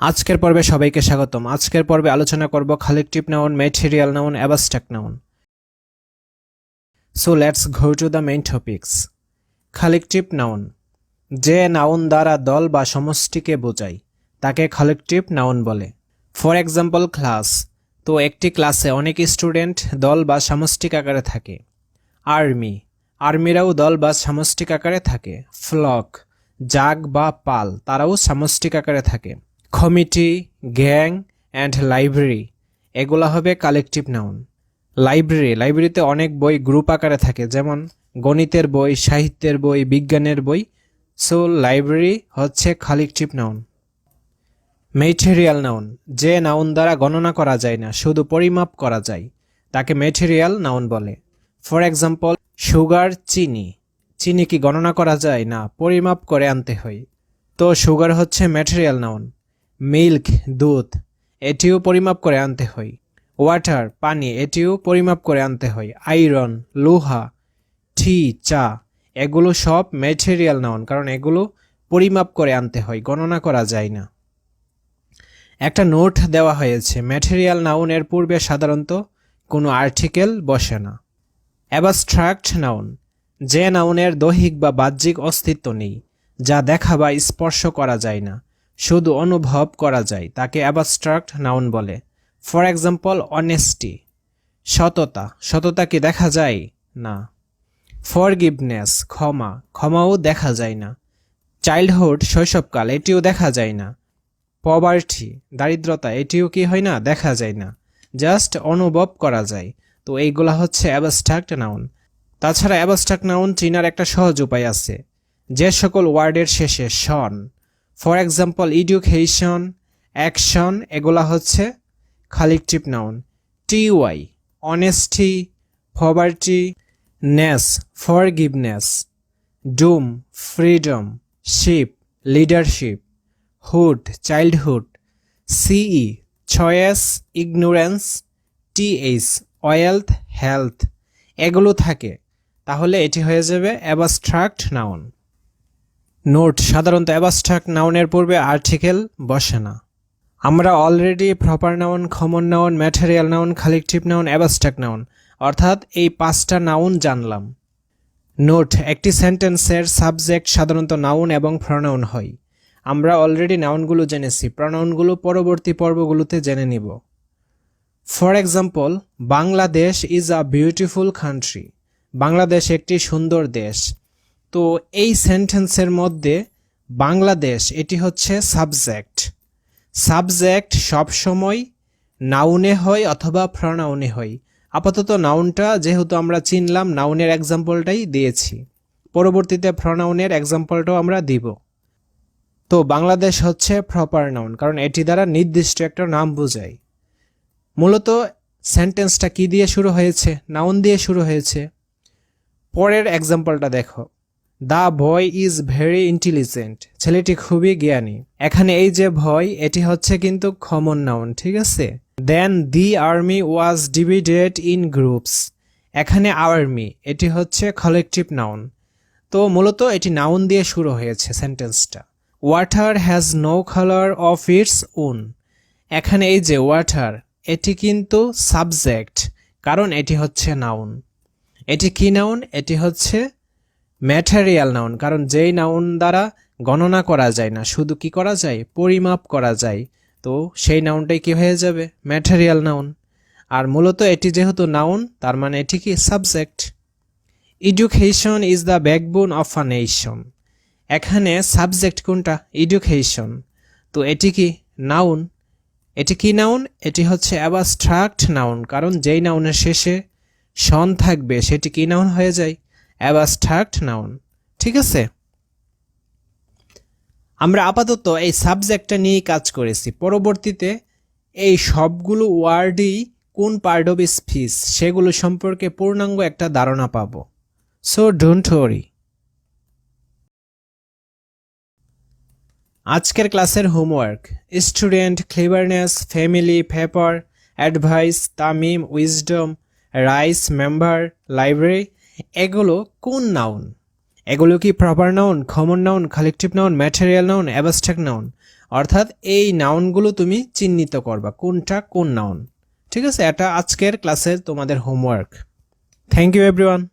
আজকের পর্বে সবাইকে স্বাগতম। আজকের পর্বে আলোচনা করব collective noun material noun abstract noun so let's go to the main topics collective noun যে নাউন দ্বারা দল বা সমষ্টিকে বোঝায়, তাকে কালেকটিভ নাউন বলে। ফর এক্সাম্পল ক্লাস তো একটি ক্লাসে অনেক স্টুডেন্ট দল বা সামষ্টিক আকারে থাকে। আর্মি আর্মিরাও দল বা সামষ্টিক আকারে থাকে। ফ্লক জাগ বা পাল। তারাও সামষ্টিক আকারে থাকে। কমিটি গ্যাং অ্যান্ড লাইব্রেরি এগুলো হবে কালেকটিভ নাউন লাইব্রেরি লাইব্রেরিতে অনেক বই গ্রুপ আকারে থাকে, যেমন গণিতের বই, সাহিত্যের বই, বিজ্ঞানের বই। সো লাইব্রেরি হচ্ছে কালেকটিভ নাউন মেটেরিয়াল নাউন যে নাউন দ্বারা গণনা করা যায় না, শুধু পরিমাপ করা যায়, তাকে মেটেরিয়াল নাউন বলে। ফর এক্সাম্পল সুগার চিনি। চিনি কি গণনা করা যায় না, পরিমাপ করে আনতে হয়। তো সুগার হচ্ছে ম্যাটেরিয়াল নাউন মিল্ক, দুধ, এটিও পরিমাপ করে আনতে হয় ওয়াটার, পানি, এটিও পরিমাপ করে আনতে হয় আয়রন লোহা, টি, চা, এগুলো সব ম্যাটেরিয়াল নাউন, কারণ এগুলো পরিমাপ করে আনতে হয় গণনা করা যায় না। একটা নোট দেওয়া হয়েছে, ম্যাটেরিয়াল নাউনের পূর্বে সাধারণত কোনো আর্টিকেল বসে না। অ্যাবাস্ট্রাক্ট নাউন, যে নাউনের দৈহিক বা বাহ্যিক অস্তিত্ব নেই, যা দেখা বা স্পর্শ করা যায় না। শুধু অনুভব করা যায়, তাকে অ্যাবাস্ট্রাক্ট নাউন বলে। ফর এক্সাম্পল অনেস্টি সততা। সততা কি দেখা যায়? না। ফর ফরগিভনেস ক্ষমা। ক্ষমাও দেখা যায় না। চাইল্ডহুড শৈশবকাল, এটিও দেখা যায় না। পভার্টি দারিদ্রতা, এটিও কি হয় না? দেখা যায় না। জাস্ট অনুভব করা যায়। তো এইগুলা হচ্ছে অ্যাবস্ট্রাক্ট নাউন তাছাড়া অ্যাবস্ট্রাক্ট নাউন চিনার একটা সহজ উপায় আছে। যে সকল ওয়ার্ডের শেষে tion for example education action এগুলা হচ্ছে collective noun T Y honesty poverty ness forgiveness dom freedom ship leadership hood childhood C E choice ignorance T T H wealth health এগুলো থাকে। তাহলে এটি হয়ে যাবে অ্যাবাস্ট্রাক্ট নাউন নোট সাধারণত abstract নাউনের পূর্বে আর্টিকেল বসে না। আমরা already proper noun common noun material noun collective noun abstract noun অর্থাৎ এই পাঁচটা নাউন জানলাম। নোট, একটি সেন্টেন্সের সাবজেক্ট সাধারণত নাউন এবং প্রনাউন হয়। আমরা অলরেডি নাউনগুলো জেনেছি প্রনাউনগুলো পরবর্তী পর্বগুলোতে জেনে নিব। For example Bangladesh is a beautiful country Bangladesh একটি সুন্দর দেশ। তো এই সেন্টেন্সের মধ্যে বাংলাদেশ, এটি হচ্ছে সাবজেক্ট। সাবজেক্ট সবসময় নাউনে হয় অথবা প্রনাউনে হয়। আপাতত নাউনটা যেহেতু আমরা চিনলাম, নাউনের এক্সাম্পলটাই দিয়েছি। পরবর্তীতে প্রনাউনের এক্সাম্পলটাও আমরা দিব। তো বাংলাদেশ হচ্ছে প্রপার নাউন কারণ এটি দ্বারা নির্দিষ্ট একটা নাম বোঝায়। মূলত সেন্টেন্সটা কি দিয়ে শুরু হয়েছে? নাউন দিয়ে শুরু হয়েছে। পরের এক্সাম্পলটা দেখো। দ্য ভয় ইজ ভেরি ইন্টেলিজেন্ট ছেলেটি খুবই জ্ঞানী। এখানে এই যে ভয়, এটি হচ্ছে কিন্তু কমন নাউন ঠিক আছে? Then the army was divided in groups এখানে আর্মি এটি হচ্ছে কালেকটিভ নাউন তো মূলত এটি নাউন দিয়ে শুরু হয়েছে সেন্টেন্সটা water has no colour of its own এখানে এই যে ওয়াটার এটি কিন্তু সাবজেক্ট কারণ এটি হচ্ছে নাউন এটি কি নাউন এটি হচ্ছে ম্যাটেরিয়াল নাউন কারণ যেই নাউন দ্বারা গণনা করা যায় না, শুধু কি করা যায়? পরিমাপ করা যায়। তো সেই নাউনটাই কি হয়ে যাবে? ম্যাটেরিয়াল নাউন আর মূলত এটি যেহেতু নাউন তার মানে এটি কি? Subject education is the backbone of a nation এখানে সাবজেক্ট কোনটা? এডুকেশন তো এটি কি? নাউন এটি কি নাউন এটি হচ্ছে অ্যাবাস্ট্রাক্ট নাউন কারণ যেই নাউনের শেষে সন থাকবে, সেটি কি নাউন হয়ে যায়? অ্যাবাস্ট্রাক্ট নাউন ঠিক আছে? আমরা আপাতত এই সাবজেক্টটা নিয়েই কাজ করেছি। পরবর্তীতে এই সবগুলো ওয়ার্ডই কোন পার্ট অফ স্পিচ সেগুলো সম্পর্কে পূর্ণাঙ্গ একটা ধারণা পাবো। সো ডোন্ট ওয়ারি আজকের ক্লাসের homework student cleverness family paper advice Tamim wisdom rice member library এগুলো কোন নাউন এগুলো কি proper noun common noun collective noun material noun abstract noun অর্থাৎ এই নাউনগুলো তুমি চিহ্নিত করবা, কোনটা কোন নাউন ঠিক আছে, এটা আজকের ক্লাসের তোমাদের হোমওয়ার্ক থ্যাংক ইউ এভরিওয়ান